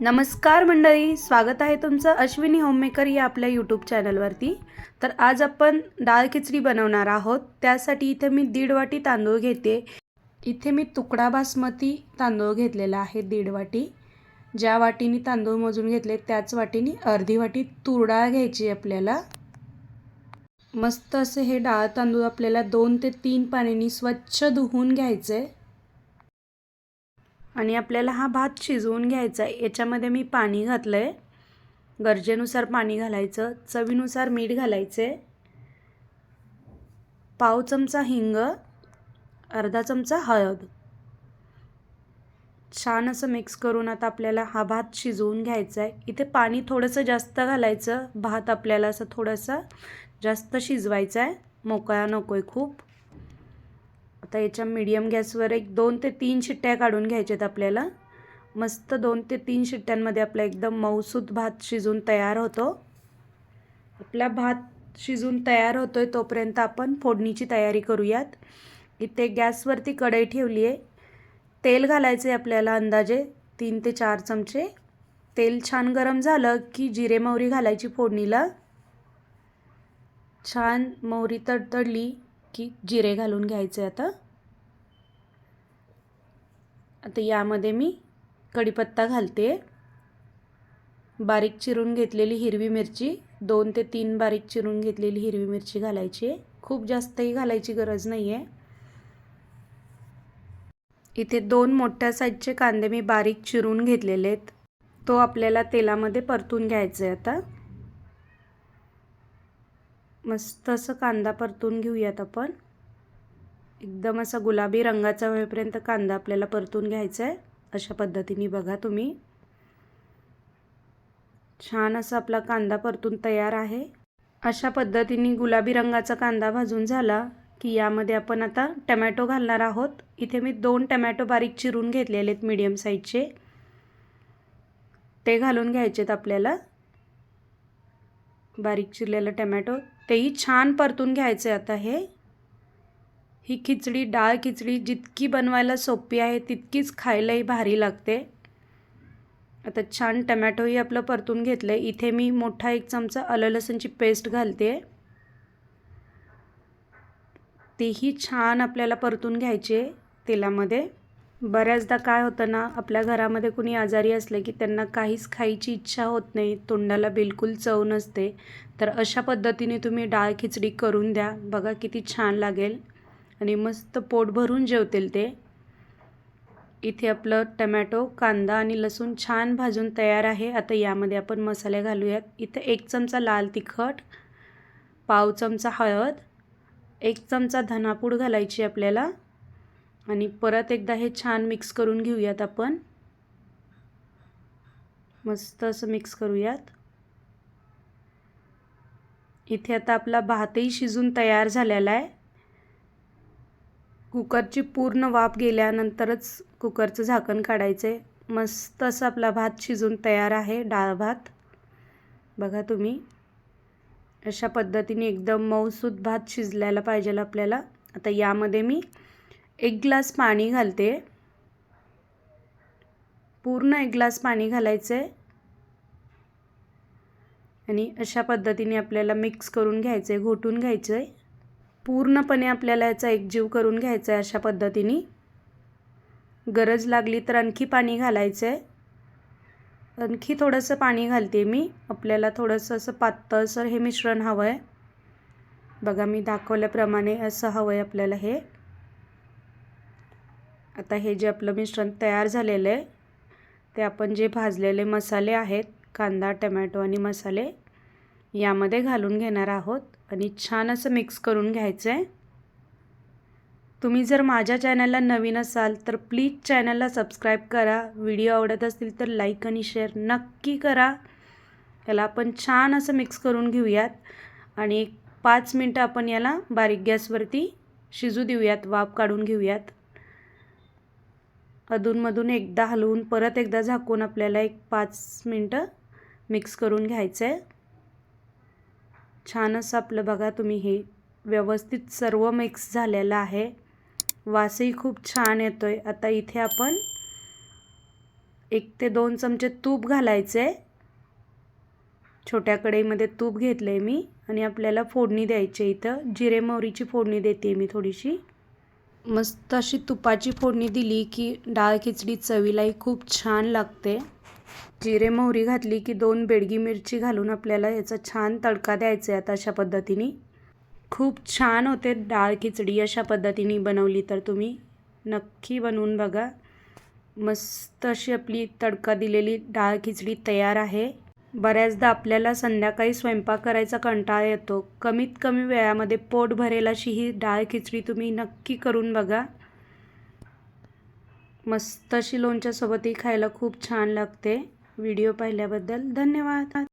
नमस्कार मंडळी स्वागत आहे तुमचं अश्विनी होममेकर या आपल्या यूट्यूब चॅनलवरती. तर आज आपण डाळ खिचडी बनवणार आहोत. त्यासाठी इथे मी दीड वाटी तांदूळ घेते. इथे मी तुकडा बासमती तांदूळ घेतलेला आहे दीड वाटी. ज्या वाटीने तांदूळ मोजून घेतले त्याच वाटीने अर्धी वाटी तूर डाळ घ्यायची आपल्याला. मस्त असे हे डाळ तांदूळ आपल्याला दोन ते तीन पाण्याने स्वच्छ धुवून घ्यायचे. आहे आणि आपल्याला हा भात शिजवून घ्यायचा आहे. याच्यामध्ये मी पाणी घातलं आहे गरजेनुसार पाणी घालायचं. चवीनुसार मीठ घालायचे पाव चमचा हिंग. अर्धा चमचा हळद. छान असं मिक्स करून आता आपल्याला हा भात शिजवून घ्यायचा आहे. इथे पाणी थोडंसं जास्त घालायचं. भात आपल्याला असं थोडंसं जास्त शिजवायचा आहे. मोकळा नको आहे खूप. आता याच्या मीडियम गॅसवर एक दोन ते तीन शिट्ट्या काढून घ्यायच्यात आपल्याला. मस्त दोन ते तीन शिट्ट्यांमध्ये आपला एकदम मऊसूत भात शिजून तयार होतो. आपला भात शिजून तयार होतो आहे तोपर्यंत आपण फोडणीची तयारी करूयात. इथे गॅसवरती कढई ठेवली आहे तेल घालायचे आपल्याला अंदाजे तीन ते चार चमचे. तेल छान गरम झालं की जिरे मोहरी घालायची फोडणीला. छान मोहरी तडतडली की जिरे घालून घ्यायचे आता. आता यामध्ये मी कढीपत्ता घालते. बारीक चिरून घेतलेली हिरवी मिरची दोन ते तीन बारीक चिरून घेतलेली हिरवी मिरची घालायची. आहे खूप जास्तही घालायची गरज नाही आहे इथे दोन मोठ्या साईजचे कांदे मी बारीक चिरून घेतलेले आहेत. तो आपल्याला तेलामध्ये परतून घ्यायचा आहे आता. मस्त असं कांदा परतून घेऊयात आपण. एकदम असा गुलाबी रंगाचा होईपर्यंत कांदा आपल्याला परतून घ्यायचा आहे अशा पद्धतीने बघा तुम्ही. छान असा आपला कांदा परतून तयार आहे. अशा पद्धतीने गुलाबी रंगाचा कांदा भाजून झाला की यामध्ये आपण आता टमॅटो घालणार आहोत. इथे मी दोन टमॅटो बारीक चिरून घेतलेले आहेत मीडियम साईजचे ते घालून घ्यायचेत आपल्याला. बारीक चिरलेलं टमॅटो. तेही छान परतून घ्यायचे आता हे. ही खिचडी डाळ खिचडी जितकी बनवायला सोपी आहे तितकीच खायलाही भारी लागते. आता छान टमॅटोही आपलं परतून घेतलं आहे इथे मी मोठा एक चमचा आलं लसणची पेस्ट घालते. तेही छान आपल्याला परतून घ्यायचे तेलामध्ये. बऱ्याचदा काय होतं ना आपल्या घरामध्ये कुणी आजारी असले की त्यांना काहीच खायची इच्छा होत नाही तोंडाला बिलकुल चव नसते. तर अशा पद्धतीने तुम्ही डाळ खिचडी करून द्या. बघा किती छान लागेल. आणि मस्त पोट भरून जेवतील ते. इथे आपलं टमॅटो कांदा आणि लसूण छान भाजून तयार आहे. आता यामध्ये आपण मसाले घालूयात. इथे एक चमचा लाल तिखट पाव चमचा हळद एक चमचा धनापूड घालायची आपल्याला. आणि परत एकदा हे छान मिक्स करून घेऊयात आपण. मस्त असं मिक्स करूयात. इथे आता आपला भातही शिजून तयार झालेला आहे. कुकरची पूर्ण वाफ गेल्यानंतरच कुकरचं झाकण काढायचं आहे मस्त असं आपला भात शिजून तयार आहे डाळ भात. बघा तुम्ही. अशा पद्धतीने एकदम मऊसूत भात शिजल्याला पाहिजे आपल्याला. आता यामध्ये मी एक ग्लास पाणी घालते. पूर्ण एक ग्लास पाणी घालायचं. आहे आणि अशा पद्धतीने आपल्याला मिक्स करून घ्यायचं आहे घोटून घ्यायचं. आहे पूर्णपणे आपल्याला याचा एकजीव करून घ्यायचा आहे अशा पद्धतीने. गरज लागली तर आणखी पाणी घालायचं. आहे आणखी थोडंसं पाणी घालते मी. आपल्याला थोडंसं असं पातळसर हे मिश्रण हवं आहे बघा मी दाखवल्याप्रमाणे असं हवं आहे आपल्याला हे. आता हे जे आपलं मिश्रण तयार झालेलं आहे ते आपण जे भाजलेले मसाले आहेत कांदा टमॅटो आणि मसाले यामध्ये घालून घेणार आहोत आणि छान असं मिक्स करून घ्यायचं आहे तुम्ही जर माझ्या चॅनलला नवीन असाल तर प्लीज चॅनलला सबस्क्राईब करा. व्हिडिओ आवडत असतील तर लाईक आणि शेअर नक्की करा. याला आपण छान असं मिक्स करून घेऊयात आणि एक पाच मिनटं आपण याला बारीक गॅसवरती शिजू देऊयात वाफ काढून घेऊयात. अधूनमधून एकदा हलवून परत एकदा झाकून आपल्याला एक पाच मिनटं मिक्स करून घ्यायचं आहे छान असं आपलं बघा तुम्ही हे व्यवस्थित सर्व मिक्स झालेलं आहे. वासही खूप छान येतो आहे आता इथे आपण एक ते दोन चमचे तूप घालायचे छोट्या कढईमध्ये तूप घेतलं आहे मी आणि आपल्याला फोडणी द्यायची इथं. जिरे मोहरीची फोडणी देते मी थोडीशी. मस्त अशी तुपाची फोडणी दिली की डाळ खिचडी चवीलाही खूप छान लागते. जिरे मोहरी घातली की दोन बेडगी मिरची घालून आपल्याला याचा छान तडका द्यायचा आहे आता अशा पद्धतीने. खूप छान होते डाळ खिचडी अशा पद्धतीने बनवली तर तुम्ही नक्की बनवून बघा. मस्त अशी आपली तडका दिलेली डाळ खिचडी तयार आहे. बऱ्याचदा आपल्याला संध्याकाळी स्वयंपाक करायचा कंटाळा येतो. कमीत कमी वेळामध्ये पोट भरेल अशी ही डाळ खिचडी तुम्ही नक्की करून बघा. मस्त अशी लोणच्यासोबतही खायला खूप छान लागते. व्हिडिओ पाहिल्याबद्दल धन्यवाद.